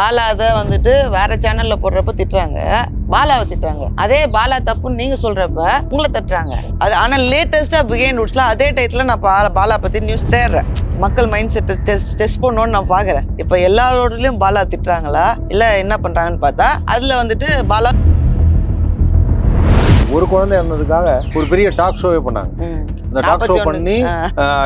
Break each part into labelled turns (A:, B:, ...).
A: பாலாத வந்துட்டு வேற சேனல்ல போடுறப்ப திட்டுறாங்க. பாலாவை திட்டுறாங்க. அதே பாலா தப்புன்னு நீங்க சொல்றப்ப உங்களை தட்டுறாங்க. அது ஆனா லேட்டஸ்டா பிகேன் ரூட்ஸ்ல அதே டயத்துல நான் பாலா பாலா பத்தி நியூஸ் தேடுறேன். மக்கள் மைண்ட் செட்டை டெஸ்ட் டெஸ்ட் பண்ணணும்னு நான் பாக்குறேன். இப்போ எல்லாரோடலயும் பாலா திட்டுறாங்களா? இல்ல என்ன பண்றாங்கன்னு பார்த்தா அதுல வந்துட்டு பாலா
B: ஒரு குழந்தை இறந்ததுக்காக ஒரு பெரிய டாக் ஷோவே பண்ணாங்க.
A: ம்,
B: அந்த டாக் ஷோ
A: 41
B: பண்ணி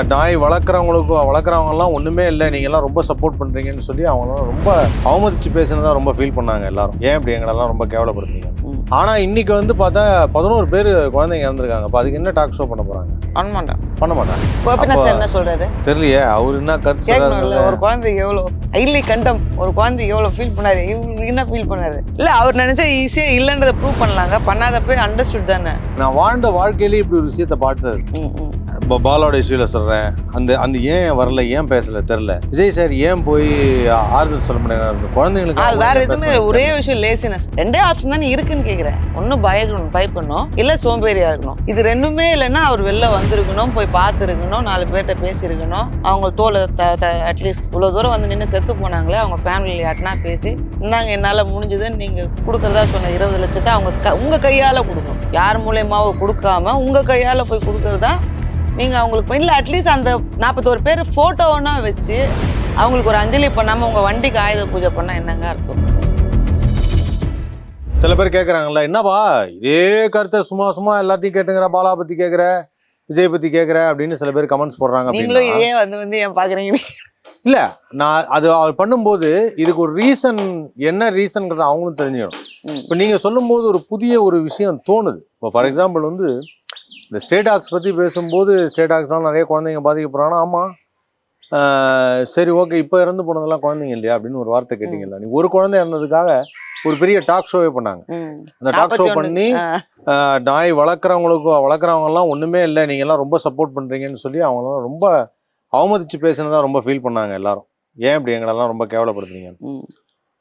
B: நாய் வளர்க்குறவங்களுக்கும் வளர்க்குறவங்க எல்லாம் ஒண்ணுமே இல்லை நீங்க எல்லாம் ரொம்ப சப்போர்ட் பண்றீங்கன்னு சொல்லி அவங்க ரொம்ப அவமதிச்சு பேசுனதா ரொம்ப ஃபீல் பண்ணாங்க எல்லாரும். ஏன் இப்படி எங்களெல்லாம் ரொம்ப கேவலப்படுத்துறீங்க?
A: ம்.
B: ஆனா இன்னைக்கு வந்து பார்த்தா பதினோரு பேர் குழந்தைங்க இறந்துருக்காங்க. அப்ப அதுக்கு என்ன டாக் ஷோ பண்ண போறாங்க?
A: பண்ண மாட்டேன்.
B: பண்ண
A: சார் என்ன சொல்றாரு?
B: தெரியலையே அவர் என்ன கருத்து
A: ஒரு குழந்தைக்கு எவ்வளோ ஐலி கண்டம் ஒரு குழந்தைக்கு எவ்வளோ ஃபீல் பண்ணாரு? இவங்களுக்கு என்ன ஃபீல் பண்ணாரு? இல்ல அவர் நினைச்சா ஈஸியா இல்லைன்றதை ப்ரூவ் பண்ணலாங்க. பண்ணாதப்ப அண்டர்ஸ்டுட் தானே.
B: நான் வாழ்ந்த வாழ்க்கையிலே இப்படி ஒரு விஷயத்த பார்த்தது. இப்போ பாலாவோட இஷ்யூல சொல்றேன். அந்த அந்த ஏன் வரல ஏன் பேசல தெரியல. விஜய் சார் ஏன் போய் ஆறுதல் சொல்ல முடியாது குழந்தைங்களுக்கு
A: அது வேற எதுவுமே ஒரே விஷயம் லேசினஸ் ரெண்டே ஆப்ஷன் தானே இருக்குன்னு கேக்குறேன். ஒன்னும் பயக்கணும் பயப்படணும். இல்ல சோம்பேறியா இருக்கணும். இது ரெண்டுமே இல்லைன்னா அவர் வெளில வந்திருக்கணும் போய் பார்த்துருக்கணும் நாலு பேர்கிட்ட பேசியிருக்கணும். அவங்க தோலை அட்லீஸ்ட் இவ்வளவு தூரம் வந்து நின்று செத்து போனாங்களே அவங்க ஃபேமிலியில் யார்ட்டனா பேசி இந்தாங்க என்னால முடிஞ்சதுன்னு நீங்க கொடுக்கறதா சொன்ன இருபது லட்சத்தை அவங்க க- உங்க கையால கொடுக்கணும். யார் மூலியமாவோ கொடுக்காம உங்க கையால போய் கொடுக்கறதா நீங்க அவங்களுக்கு இல்லை அட்லீஸ்ட் அந்த நாற்பத்தோரு பேர் ஃபோட்டோன்னா வச்சு அவங்களுக்கு ஒரு அஞ்சலி பண்ணாம உங்க வண்டிக்கு ஆயுத பூஜை பண்ணா என்னங்க அர்த்தம்?
B: சில பேர் கேட்குறாங்கல்ல என்னப்பா இதே கருத்தை சும்மா சும்மா எல்லாத்தையும் கேட்டுங்கிற பாலா பத்தி கேட்குற விஜய் பத்தி கேட்குற அப்படின்னு சில பேர் கமெண்ட்ஸ் போடுறாங்க
A: நீங்களும் இதே வந்து வந்து ஏன் பாக்குறீங்க?
B: இல்ல நான் அது அவர் பண்ணும்போது இதுக்கு ஒரு ரீசன் என்ன ரீசன்ங்கிறத அவங்களும் தெரிஞ்சுக்கணும். இப்போ நீங்க சொல்லும்போது ஒரு புதிய ஒரு விஷயம் தோணுது. இப்போ ஃபார் எக்ஸாம்பிள் வந்து இந்த ஸ்டேட் ஆக்ஸ் பத்தி பேசும்போது ஸ்டேட் ஆக்ஸ்னால நிறைய குழந்தைங்க பாதிக்கப்படுறாங்கன்னா ஆமா. ஆஹ் சரி ஓகே இப்போ இறந்து போனதெல்லாம் குழந்தைங்க இல்லையா? அப்படின்னு ஒரு வார்த்தை கேட்டீங்கல்ல. நீ ஒரு குழந்தை இறந்ததுக்காக ஒரு பெரிய டாக் ஷோவே பண்ணாங்க. அந்த டாக் ஷோ பண்ணி நாய் வளர்க்குறவங்களுக்கும் வளர்க்குறவங்க எல்லாம் ஒண்ணுமே இல்லை. நீங்க எல்லாம் ரொம்ப சப்போர்ட் பண்றீங்கன்னு சொல்லி அவங்க ரொம்ப அவமதிச்சு பேசுனதா ரொம்ப ஃபீல் பண்ணாங்க எல்லாரும். ஏன் இப்படி எங்களெல்லாம் ரொம்ப கேவலப்படுத்துறீங்க?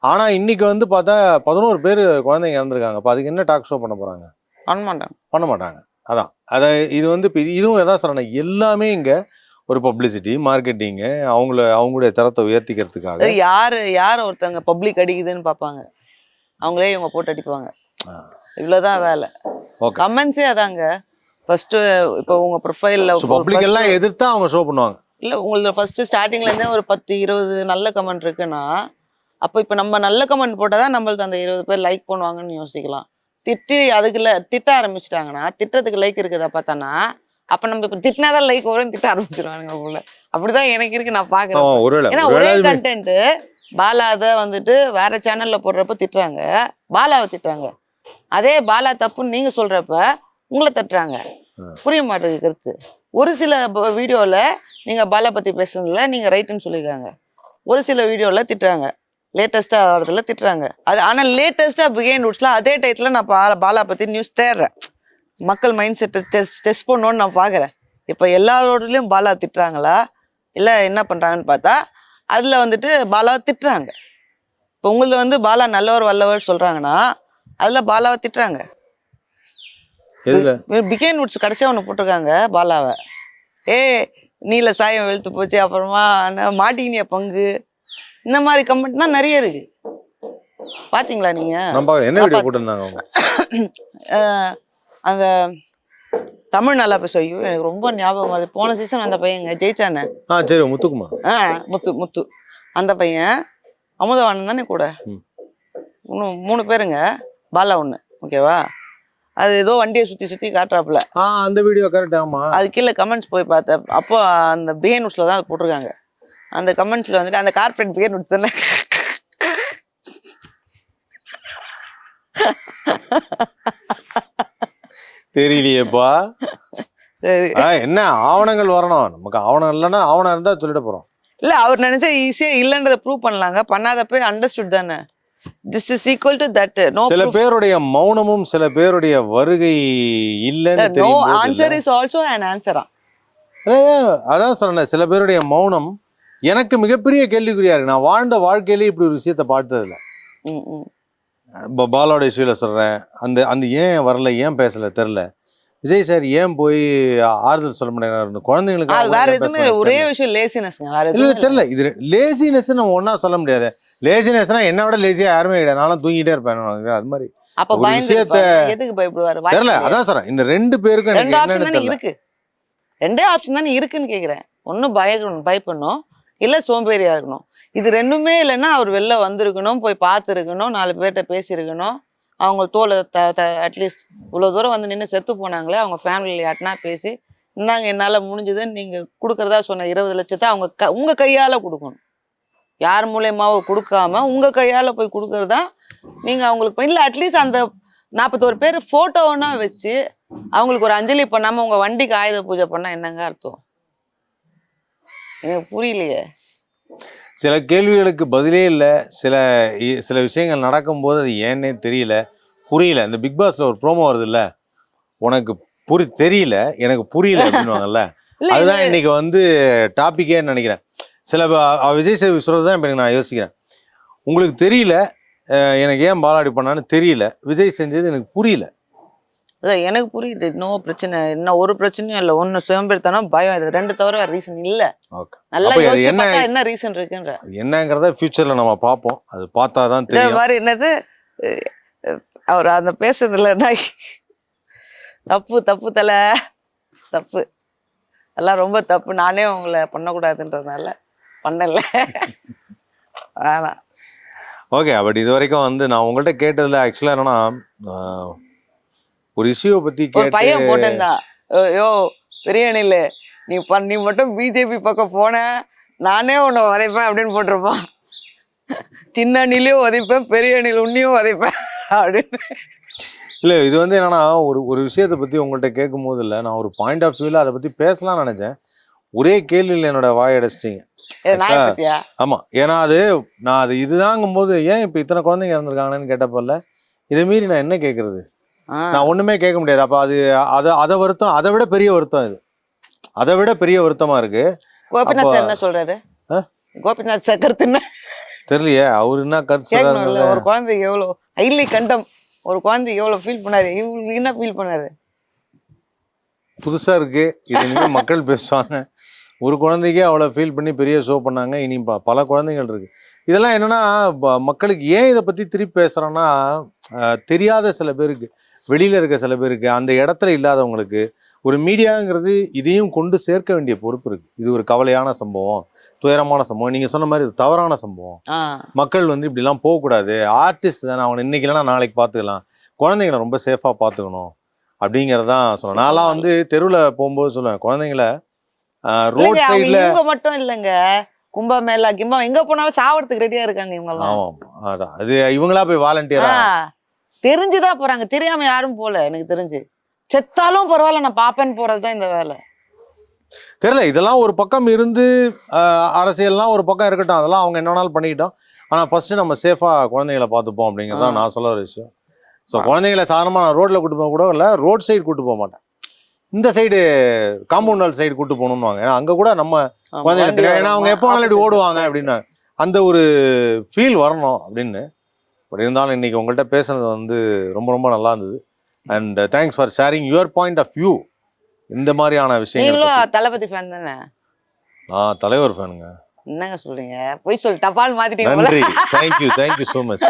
B: ஆனா இன்னைக்கு வந்து பார்த்தா பதினோரு பேர் குழந்தைங்க இறந்துருக்காங்க. அப்ப அதுக்கு என்ன டாக் ஷோ பண்ண போறாங்க?
A: பண்ண மாட்டாங்க.
B: பண்ண மாட்டாங்க. அதான். அத இது வந்து இப்ப இது- இதுவும் எதாவது சொல்றேன் எல்லாமே இங்க ஒரு பப்ளிசிட்டி மார்க்கெட்டிங்கு அவங்கள அவங்களுடைய தரத்தை உயர்த்திக்கிறதுக்காக.
A: யாரு யார் ஒருத்தவங்க பப்ளிக் அடிக்குதுன்னு பார்ப்பாங்க. அவங்களே இவங்க போட்டு அடிப்பாங்க.
B: ஆ.
A: இவ்வளவுதான் வேலை. கமெண்ட்ஸே அதாங்க. ஃபர்ஸ்ட் இப்போ உங்க ப்ரொஃபைல்ல
B: பப்ளிக் எல்லாம் எதிர்த்தா அவங்க ஷோ பண்ணுவாங்க.
A: இல்ல உங்களுக்கு ஃபர்ஸ்ட் ஸ்டார்டிங்ல இருந்தே ஒரு பத்து இருபது நல்ல கமெண்ட் இருக்குன்னா அப்போ இப்போ நம்ம நல்ல கமெண்ட் போட்டால் தான் நம்மளுக்கு அந்த இருபது பேர் லைக் பண்ணுவாங்கன்னு யோசிக்கலாம். திட்டி அதுக்கு ல- திட்ட ஆரம்பிச்சிட்டாங்கன்னா திட்டத்துக்கு லைக் இருக்குதா பார்த்தானா அப்போ நம்ம இப்போ திட்டினாதான் லைக் வரும் திட்ட ஆரம்பிச்சிருவானுங்க போல. அப்படிதான் எனக்கு இருக்கு நான் பாக்குறேன் ஏன்னா ஒரே கண்டென்ட் பாலாத வந்துட்டு வேற சேனல்ல போடுறப்ப திட்டுறாங்க. பாலாவை திட்டுறாங்க. அதே பாலா தப்புன்னு நீங்க சொல்றப்ப உங்களை தட்டுறாங்க. புரிய மாட்டேங்குது கருத்து. ஒரு சில வீடியோவில் நீங்கள் பாலா பற்றி பேசுனதுல நீங்கள் ரைட்டுன்னு சொல்லியிருக்காங்க ஒரு சில வீடியோவில் திட்டுறாங்க. லேட்டஸ்ட்டாக வரதுல திட்டுறாங்க. அது ஆனால் லேட்டஸ்ட்டாக பிகேன் ரூட்ஸில் அதே டயத்தில் நான் பாலா பாலா பற்றி நியூஸ் தேடுறேன். மக்கள் மைண்ட் செட்டை டெஸ்ட் டெஸ்ட் பண்ணணும்னு நான் பார்க்குறேன் இப்போ எல்லாரோடலையும் பாலா திட்டுறாங்களா? இல்லை என்ன பண்ணுறாங்கன்னு பார்த்தா அதில் வந்துட்டு பாலாவை திட்டுறாங்க. இப்போ உங்களது வந்து பாலா நல்லவர் வல்லவர் சொல்கிறாங்கன்னா அதில் பாலாவை திட்டுறாங்க. பிகேன் வுட்ஸ் கடைசியாக ஒன்று போட்டிருக்காங்க பாலாவை. ஏ நீல சாயம் வெளுத்து போச்சு அப்புறமா மாட்டிக்கினிய பங்கு? இந்த மாதிரி கமெண்ட் தான் நிறைய இருக்கு. பாத்தீங்களா நீங்க?
B: என்ன வீடியோ போட்டிருந்தாங்க
A: அந்த தமிழ் நல்லா பேச ஐயோ எனக்கு ரொம்ப ஞாபகம் வருது போன சீசன் அந்த பையங்க ஜெயிச்சானே.
B: ஆ சரி முத்துக்குமார்
A: ஆ முத்து முத்து. அந்த பையன் அமுதவாணன் தானே கூட. இன்னும் மூணு பேருங்க. பாலா ஒன்று ஓகேவா அது ஏதோ வண்டியை சுற்றி சுற்றி காட்டுறாப்புல.
B: ஆ அந்த வீடியோ கரெக்ட் ஆமா.
A: அது கீழே கமெண்ட்ஸ் போய் பார்த்தேன். அப்போ அந்த பிகே நோட்ஸில் தான் அது போட்டிருக்காங்க. அந்த கமெண்ட்ஸில் வந்துட்டு அந்த கார்பரேட் பிகே நோட்ஸ் தானே
B: தெரியலையேப்பா என்ன ஆவணங்கள் வரணும்? நமக்கு ஆவணம் இல்லைன்னா ஆவணம் இருந்தா சொல்லிட போறோம்.
A: இல்லை அவர் நினைச்சா ஈஸியாக இல்லைன்றதை ப்ரூவ் பண்ணலாங்க. பண்ணாதப்ப அண்டர்ஸ்டுட் தானே. This is equal to that no
B: சில பேருடைய மௌனமும் சில பேருடைய வருகை இல்லைன்னு
A: no answer. Is also an ஆன்சரா
B: அதான் சொன்னேன் சில பேருடைய மௌனம் எனக்கு மிகப்பெரிய கேள்விக்குறியா இருக்கு. நான் வாழ்ந்த வாழ்க்கையிலே இப்படி ஒரு விஷயத்த பார்த்ததில்ல. இப்போ பாலாவோட இஷ்யூல சொல்றேன். அந்த அந்த ஏன் வரல ஏன் பேசல தெரில விஜய் சார் ஏன் போய் ஆறுதல் சொல்ல முடியாது குழந்தைங்களுக்கு
A: வேற எதுவுமே ஒரே. விஷயம் லேசினஸ்ங்க வேற எதுவுமே
B: தெரியல. இது லேசினஸ் நம்ம ஒண்ணா சொல்ல முடியாது. லேசினஸ்னா என்ன விட லேசியா யாருமே கிடையாது. நானும் தூங்கிட்டே இருப்பேன். அது மாதிரி
A: அப்ப
B: ஒரு
A: பயந்து
B: விஷயத்த-
A: எதுக்கு பயப்படுவாரு?
B: தெரியல. அதான் சார் இந்த ரெண்டு பேருக்கும்
A: ரெண்டு ஆப்ஷன் தானே இருக்கு. ரெண்டே ஆப்ஷன் தானே இருக்குன்னு கேக்குறேன். ஒண்ணு பயக்கணும் பயப்படணும். இல்லை சோம்பேறியாக இருக்கணும். இது ரெண்டுமே இல்லைன்னா அவர் வெளில வந்திருக்கணும் போய் பார்த்துருக்கணும் நாலு பேர்கிட்ட பேசியிருக்கணும். அவங்க தோலை த த அட்லீஸ்ட் இவ்வளோ தூரம் வந்து நின்று செத்து போனாங்களே அவங்க ஃபேமிலியில் யாட்டினா பேசி இந்தாங்க என்னால் முடிஞ்சதுன்னு நீங்கள் கொடுக்குறதா சொன்ன இருபது லட்சத்தை அவங்க க உங்கள் கையால் கொடுக்கணும். யார் மூலயமாவோ கொடுக்காம உங்கள் கையால் போய் கொடுக்குறதா நீங்கள் அவங்களுக்கு இல்லை அட்லீஸ்ட் அந்த நாற்பத்தோரு பேர் ஃபோட்டோன்னா வச்சு அவங்களுக்கு ஒரு அஞ்சலி பண்ணாமல் உங்கள் வண்டிக்கு ஆயுத பூஜை பண்ணால் என்னங்க அர்த்தம்? எனக்கு புரியலையே.
B: சில கேள்விகளுக்கு பதிலே இல்லை. சில சில விஷயங்கள் நடக்கும்போது அது ஏன்னே தெரியல. புரியல. இந்த பிக் பாஸ்ல ஒரு ப்ரோமோ வருது இல்ல உனக்கு புரி தெரியல. எனக்கு புரியல அப்படின்னுவாங்கல்ல.
A: இல்ல
B: அதுதான் இன்னைக்கு வந்து டாபிக்கே நினைக்கிறேன். சில விஜய் சேவி சொல்றது தான் இப்ப நான் யோசிக்கிறேன். உங்களுக்கு தெரியல. எனக்கு ஏன் பாலாடி பண்ணான்னு தெரியல. விஜய் செஞ்சது எனக்கு புரியல.
A: எனக்கு புரியுது. இன்னும் பிரச்சனை இன்னும் ஒரு பிரச்சனையும் இல்லை. ஒண்ணு சுயம்பெடுத்தானோ பயம். இது ரெண்டு தவிர வேற ரீசன் இல்ல.
B: ஓகே
A: நல்லா
B: என்ன-
A: என்ன ரீசன் இருக்குன்ற.
B: என்னங்கிறத ஃபியூச்சர்ல நம்ம பார்ப்போம். அது பார்த்தா தான் தெரியும்.
A: மாதிரி என்னது? அவர் அந்த பேசுறதுல தப்பு தப்பு தலை. தப்பு. அதெல்லாம் ரொம்ப தப்பு. நானே உங்களை பண்ணக்கூடாதுன்றதுனால பண்ணல. வேணாம்.
B: ஓகே பட் இது வரைக்கும் வந்து நான் உங்கள்கிட்ட கேட்டதுல ஆக்சுவலா என்னன்னா ஒரு இஷ்யூவை பத்தி
A: பையன் போட்டிருந்தான் யோ பெரிய அணில் நீ நீ மட்டும் பிஜேபி பக்கம் போன நானே உன்னை உதைப்பேன் அப்படின்னு போட்டிருப்பான். சின்ன அணிலையும் உதைப்பேன் பெரிய அணில் உன்னையும் உதைப்பேன் அப்படின்னு.
B: இல்ல இது வந்து என்னன்னா ஒரு ஒரு விஷயத்தை பத்தி உங்கள்கிட்ட கேட்கும் போது இல்ல நான் ஒரு பாயிண்ட் ஆஃப் வியூல அதை பத்தி பேசலாம்னு நினைச்சேன். ஒரே கேள்வியில் என்னோட வாய் அடைச்சிட்டீங்க. ஆமா ஏன்னா அது நான் அது இதுதாங்கும் போது ஏன் இப்ப இத்தனை குழந்தைங்க இறந்துருக்காங்கன்னு கேட்டப்பல்ல இதை மீறி நான் என்ன கேட்கறது. நான் ஒண்ணுமே கேட்க முடியாது. அப்ப அது அதை அதை வருத்தம் அதை விட பெரிய வருத்தம் இது. அதை விட பெரிய வருத்தமா இருக்கு.
A: கோபிநாத் சார் என்ன சொல்றாரு? கோபிநாத் சார் கருத்து என்ன?
B: தெரியலையே. அவரு என்ன கருத்து
A: ஒரு குழந்தைக்கு எவ்வளோ ஐலி கண்டம் ஒரு குழந்தைக்கு எவ்வளோ ஃபீல் பண்ணாரு? இவங்களுக்கு என்ன ஃபீல் பண்ணாரு?
B: புதுசா இருக்கு. இது மக்கள் பேசுவாங்க. ஒரு குழந்தைக்கே அவ்வளோ ஃபீல் பண்ணி பெரிய ஷோ பண்ணாங்க. இனி பல குழந்தைகள் இருக்கு. இதெல்லாம் என்னன்னா மக்களுக்கு ஏன் இதை பத்தி திருப்பி பேசுறோன்னா அஹ், தெரியாத சில பேருக்கு. வெளியில இருக்க சில பேருக்கு அந்த இடத்துல இல்லாதவங்களுக்கு ஒரு மீடியாங்கிறது இதையும் கொண்டு சேர்க்க வேண்டிய பொறுப்பு இருக்கு. இது ஒரு கவலையான சம்பவம் துயரமான சம்பவம். நீங்க சொன்ன மாதிரி இது தவறான சம்பவம். மக்கள் வந்து இப்படிலாம் போகக்கூடாது. ஆர்டிஸ்ட் தானே அவனை இன்னைக்கு நாளைக்கு பார்த்துக்கலாம். குழந்தைங்களை ரொம்ப சேஃபாக பார்த்துக்கணும். அப்படிங்கிறதான் சொல்லுவேன் நான்லாம் வந்து தெருவில் போகும்போது சொல்லுவேன் குழந்தைங்கள ரோட் சைடில்
A: மட்டும் இல்லைங்க. கும்பமேளா கிம்பா எங்க போனாலும் சாவறதுக்கு ரெடியா இருக்காங்க இவங்க
B: அதான் அது இவங்களா போய் வாலண்டியரா
A: தெரிஞ்சுதான் போறாங்க. தெரியாம யாரும் போல எனக்கு தெரிஞ்சு. செத்தாலும் பரவாயில்ல நான் பாப்பேன்னு போறதுதான் இந்த வேலை.
B: தெரியல இதெல்லாம் ஒரு பக்கம் இருந்து அரசியல்லாம் ஒரு பக்கம் இருக்கட்டும். அதெல்லாம் அவங்க என்ன வேணாலும் பண்ணிக்கிட்டோம். ஆனால் ஃபர்ஸ்ட் நம்ம சேஃபாக குழந்தைங்களை பார்த்துப்போம் அப்படிங்கிறது. நான் சொல்ல ஒரு விஷயம். ஸோ குழந்தைங்களை சாதாரணமாக நான் ரோட்டில் கூட்டு போக கூட இல்லை ரோட் சைடு கூட்டு போக மாட்டேன். இந்த சைடு காம்பவுண்ட் சைடு கூட்டு போகணும்னுவாங்க. ஏன்னா அங்கே கூட நம்ம தெரியும் ஏன்னா அவங்க எப்போ வேணாலும் ஓடுவாங்க. அப்படின்னு அந்த ஒரு ஃபீல் வரணும் அப்படின்னு பட் இருந்தாலும் இன்னைக்கு உங்கள்கிட்ட பேசுனது வந்து ரொம்ப ரொம்ப நல்லா இருந்தது. And thanks for sharing your point of view இந்த மாதிரியான பத்தி.
A: தளபதி ஃபேன் தானே?
B: நான் தலைவர் ஃபேனுங்க
A: என்னங்க சொல்றீங்க? போய் சொல்லு டபால் மாத்திட்டீங்க
B: நன்றி. Thank you thank you so much